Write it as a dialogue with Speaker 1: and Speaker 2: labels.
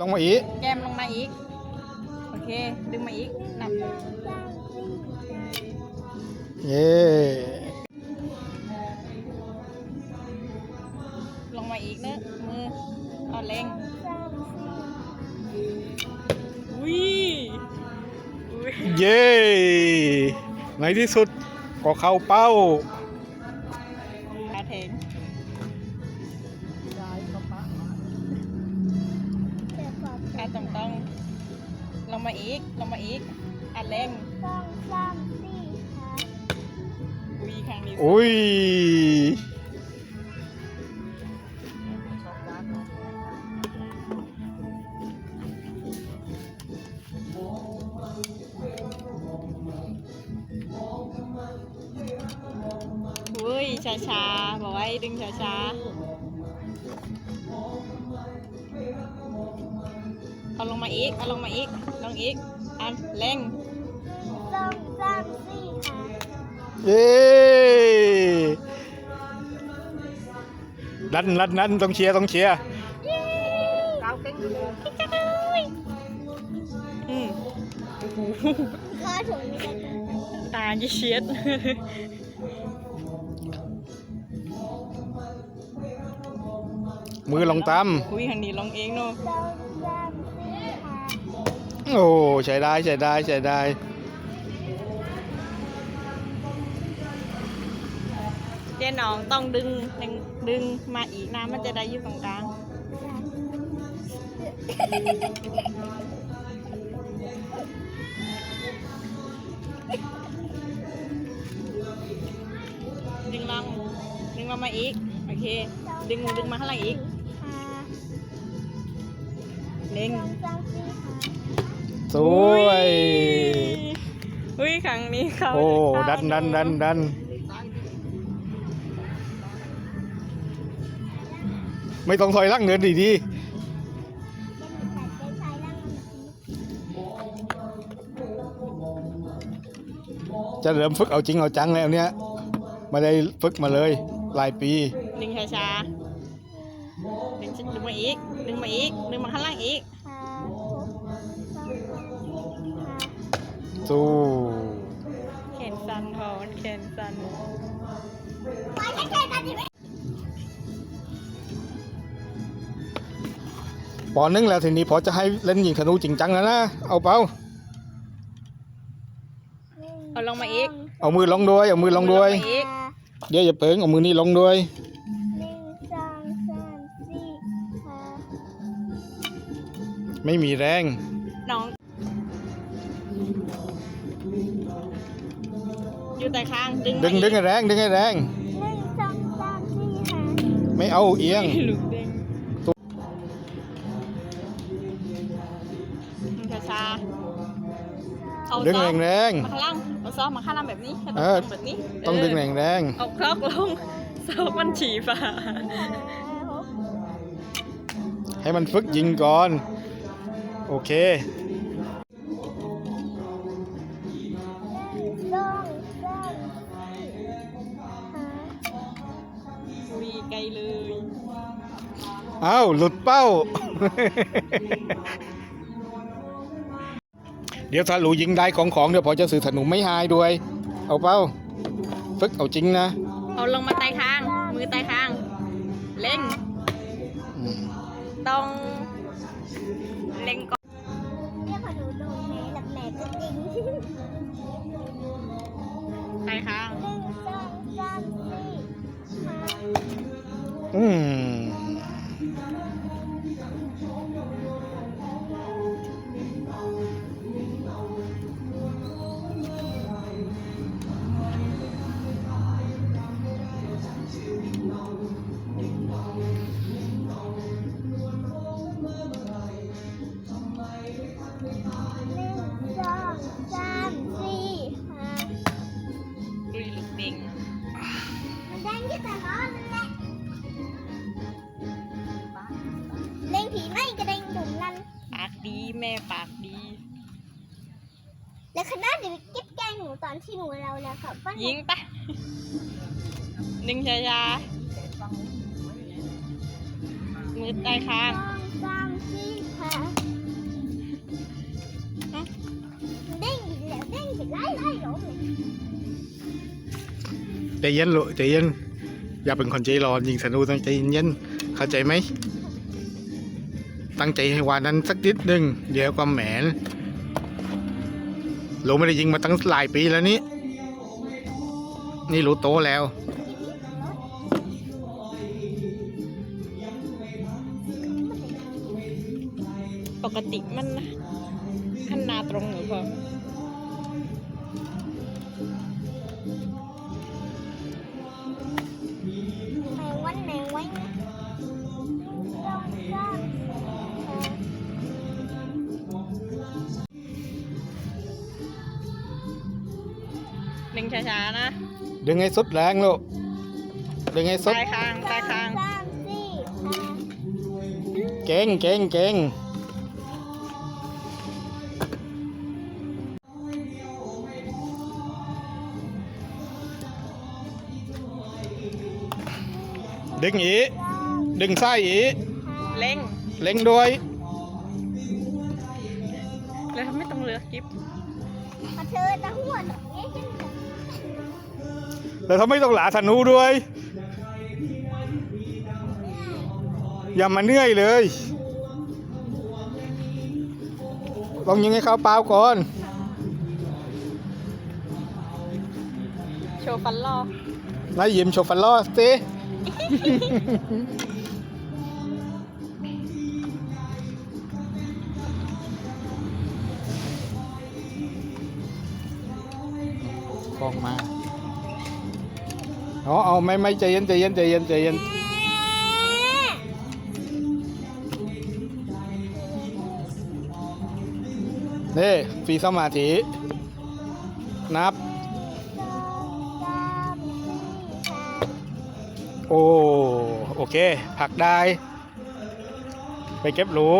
Speaker 1: ลงมาอีก
Speaker 2: แกมลงมาอีก โอเค ดึงมาอีกนับ
Speaker 1: เย้
Speaker 2: ลงมาอีกเนอะมือเอาเล็งอุ้ยอุ้ย
Speaker 1: เย้ในที่สุดก็เข้าเป้า
Speaker 2: งมาอีก ลงมาอีก อัดเล็งอุ้ยครั้งนี้
Speaker 1: อุ้ย
Speaker 2: อุ้ยช้าช้าๆบอกว่าให้ดึงช้าช้าๆ เอาลงมาอีก เอาลงมาอีก ลงอีก อันเล็ง
Speaker 1: เย้ดันดันดันต้องเชียร์ต้องเชียร์
Speaker 2: เราเก่งอืมตาจะเชียด
Speaker 1: มือลงตาม
Speaker 2: อุ้ยทางนี้ลงเองเนาะ
Speaker 1: โอ้ใช้ได้ใช้ได้ใช้ได้
Speaker 2: เจ๊น้องต้องดึงดึงดึงมาอีกนะมันจะได้อยู่ตรงกลางดึงลงดึงลงมาอีก โอเค ดึงดึงมาข้างหลังอีกเล็ง
Speaker 1: สวย
Speaker 2: อุ้ยครั้งนี้เขา
Speaker 1: โอ้
Speaker 2: เข้า
Speaker 1: ดันดันดันดันไม่ต้องถอยหลังเดินดีดีๆจะเริ่มฝึกเอาจริงเอาจังแล้วเนี้ยไม่ได้ฝึกมาเลยหลายปี
Speaker 2: ดึงช้าๆดึงดึงมาอีกดึงมาอีกดึงมาข้างล่างอีก
Speaker 1: สู้
Speaker 2: แขนสั่นพอนแขนสั่น
Speaker 1: ปอนึงแล้วทีนี้พอจะให้เล่นยิงธนูจริงจังแล้วนะ เอาเปล่า
Speaker 2: เอาลงมาอีก
Speaker 1: เอามือลงด้วย เอามือลงด้วย
Speaker 2: เอามาอีก
Speaker 1: เดี๋ยวอย่าเปิงเอามือนี้ลงด้วยไม่มีแรง
Speaker 2: น้อง อยู่แต่ข้างดึง
Speaker 1: ดึง
Speaker 2: มา
Speaker 1: ดึง
Speaker 2: อี
Speaker 1: ให้
Speaker 2: ก
Speaker 1: แรงดึงให้แรงไม่เอาเอียง
Speaker 2: ลูกเด้งดึงช้าๆเอา
Speaker 1: ดึง
Speaker 2: ซ้อ
Speaker 1: แร
Speaker 2: ม
Speaker 1: งแรง
Speaker 2: มาข้างล่างเอาซ้อมมาข้างล่างแบบนี้ให้
Speaker 1: เอ
Speaker 2: ตร
Speaker 1: อ
Speaker 2: งแบบนี้
Speaker 1: ๆต้องดึง
Speaker 2: เแร
Speaker 1: งแรง
Speaker 2: เอาครอกลงซ้อมมันฉีฟ้า
Speaker 1: ให้มันฝึกยิงก่อน โอเค
Speaker 2: วีไกลเลย
Speaker 1: อ้าวหลุดเป้า เดี๋ยวถ้าหลูยิงได้ของของเดี๋ยวพอจะสื่อถนุไม่หายด้วย เอาเป้าฝึกเอาจริงนะ
Speaker 2: เอาลงมาใต้ข้าง มือใต้ข้าง เล็ง
Speaker 1: อืม
Speaker 2: ต้อง เล็งก่อนใอื แล้
Speaker 3: วคณะเดี๋ยวกิ๊บแกงหนูตอนที่หนูเราแล้วกับบ้า
Speaker 2: ยิงปะหนึ่งช้าๆมือใต้คาง
Speaker 3: สามสี่ค่ะเด้งอีกแล้วเด้งอีกไล่ไล่หลง
Speaker 1: ใจเย็นลูกใจเย็น อย่าเป็นคนใจร้อนยิงสนุกต้งใจเย็นเข้าใจไหม ตั้งใจให้วานั้นสักนิดหนึ่งเดี๋ยวก็แหมน หลูไม่ได้ยิงมาตั้งหลายปีแล้วนี่นี่หลูโตแล้ว
Speaker 2: ปกติมันหันนาตรงหรือเปล่า เล็งช้าๆนะ
Speaker 1: ดึงให้สุดแรงลูก ดึงให้สุด
Speaker 2: ใต้คางใต้คาง
Speaker 3: สร้างสี่ห้า
Speaker 1: เก่งเก่งเก่งดึงอีกดึงไส้อีก
Speaker 2: เล็ง
Speaker 1: เล็งด้วย
Speaker 2: แล้วไม่ต้องเลือกกิฟ
Speaker 3: พอเธอจะหัวหนูเนี่ยฉันจะ
Speaker 1: แล้วทำไมต้องหลาธนูด้วย อย่ามาเหนื่อยเลย ต้องยิงให้เข้าเปล่าก่อน
Speaker 2: โชว์ฟันล่อนา
Speaker 1: ยยิ้มโชว์ฟันล้อสิกองมา เอเอาไม่ไม่ใจเย็นใจเย็นใจเย็นใจเย็นนี่ฟีสมาธินับ โอ้ โอเค ผักได้ ไปเก็บหรู